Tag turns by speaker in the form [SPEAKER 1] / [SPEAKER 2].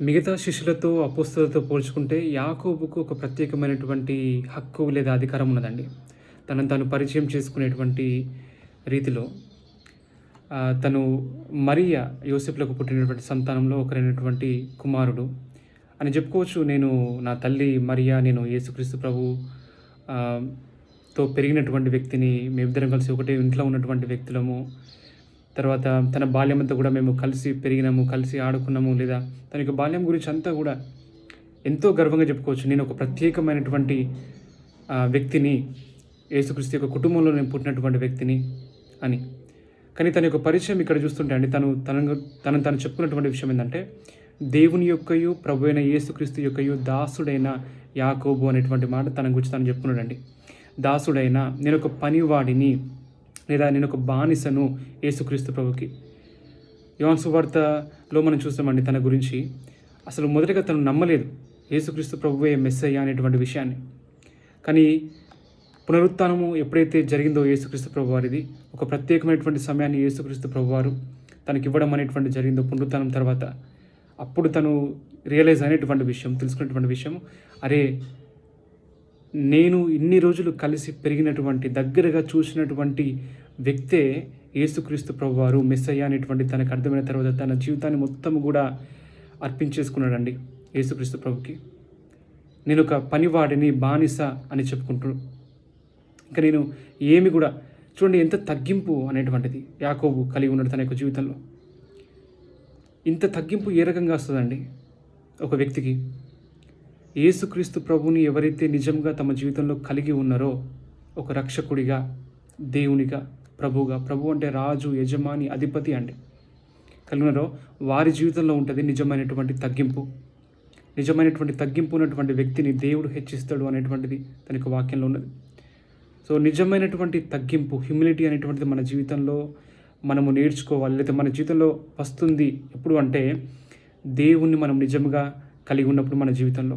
[SPEAKER 1] మిగతా శిష్యులతో అపోస్తులతో పోల్చుకుంటే యాకోబుకు ఒక ప్రత్యేకమైనటువంటి హక్కు లేదా అధికారం ఉన్నదండి. తనను తాను పరిచయం చేసుకునేటువంటి రీతిలో తను మరియ యోసెఫ్లకు పుట్టినటువంటి సంతానంలో ఒకరైనటువంటి కుమారుడు. అని చెప్పుకోవచ్చు నేను నా తల్లి మరియా నేను యేసుక్రీస్తు ప్రభు తో పెరిగినటువంటి వ్యక్తిని మేమిద్దరం కలిసి ఒకటే ఇంట్లో ఉన్నటువంటి వ్యక్తులము. తర్వాత తన బాల్యం అంతా కూడా మేము కలిసి పెరిగినాము కలిసి ఆడుకున్నాము లేదా తన యొక్క బాల్యం గురించి అంతా కూడా ఎంతో గర్వంగా చెప్పుకోవచ్చు. నేను ఒక ప్రత్యేకమైనటువంటి వ్యక్తిని యేసుక్రీస్తు యొక్క కుటుంబంలో నేను పుట్టినటువంటి వ్యక్తిని అని. కానీ తన యొక్క పరిచయం ఇక్కడ చూస్తుంటే అండి తను తన తను తను చెప్పుకున్నటువంటి విషయం ఏంటంటే దేవుని యొక్కయు ప్రభు అయిన యేసుక్రీస్తు యొక్కయు దాసుడైన యాకోబు అనేటువంటి మాట తన గురించి తను చెప్పుకున్నాడండి. దాసుడైన నేను ఒక పనివాడిని లేదా నేను ఒక బానిసను యేసుక్రీస్తు ప్రభుకి. యోన్సు వార్తలో మనం చూస్తామండి తన గురించి. అసలు మొదటగా తను నమ్మలేదు యేసుక్రీస్తు ప్రభువే మెస్సయ్య అనేటువంటి విషయాన్ని. కానీ పునరుత్నము ఎప్పుడైతే జరిగిందో యేసుక్రీస్తు ప్రభువారిది ఒక ప్రత్యేకమైనటువంటి సమయాన్ని యేసుక్రీస్తు ప్రభువారు తనకి ఇవ్వడం అనేటువంటి జరిగిందో పునరుత్నం తర్వాత అప్పుడు తను రియలైజ్ అయినటువంటి విషయం తెలుసుకున్నటువంటి విషయం అరే నేను ఇన్ని రోజులు కలిసి పెరిగినటువంటి దగ్గరగా చూసినటువంటి వ్యక్తే యేసుక్రీస్తు ప్రభువారు మెస్సయ్య అనేటువంటి తనకు అర్థమైన తర్వాత తన జీవితాన్ని మొత్తం కూడా అర్పించేసుకున్నాడండి యేసుక్రీస్తు ప్రభుకి. నేను ఒక పనివాడిని బానిస అని చెప్పుకుంటూ ఇంకా నేను ఏమి కూడా చూడండి ఎంత తగ్గింపు అనేటువంటిది యాకోబు కలిగి ఉన్నాడు తన యొక్క జీవితంలో. ఇంత తగ్గింపు ఏ రకంగా వస్తుందండి? ఒక వ్యక్తికి యేసుక్రీస్తు ప్రభుని ఎవరైతే నిజంగా తమ జీవితంలో కలిగి ఉన్నారో ఒక రక్షకుడిగా దేవునిగా ప్రభుగా ప్రభు అంటే రాజు యజమాని అధిపతి అండి కలిగి వారి జీవితంలో ఉంటుంది నిజమైనటువంటి తగ్గింపు. నిజమైనటువంటి తగ్గింపు ఉన్నటువంటి వ్యక్తిని దేవుడు హెచ్చిస్తాడు అనేటువంటిది తన యొక్క వాక్యంలో ఉన్నది. సో నిజమైనటువంటి తగ్గింపు హ్యూమిలిటీ అనేటువంటిది మన జీవితంలో మనము నేర్చుకోవాలి. లేదా మన జీవితంలో వస్తుంది ఎప్పుడు అంటే దేవుణ్ణి మనం నిజంగా కలిగి ఉన్నప్పుడు మన జీవితంలో.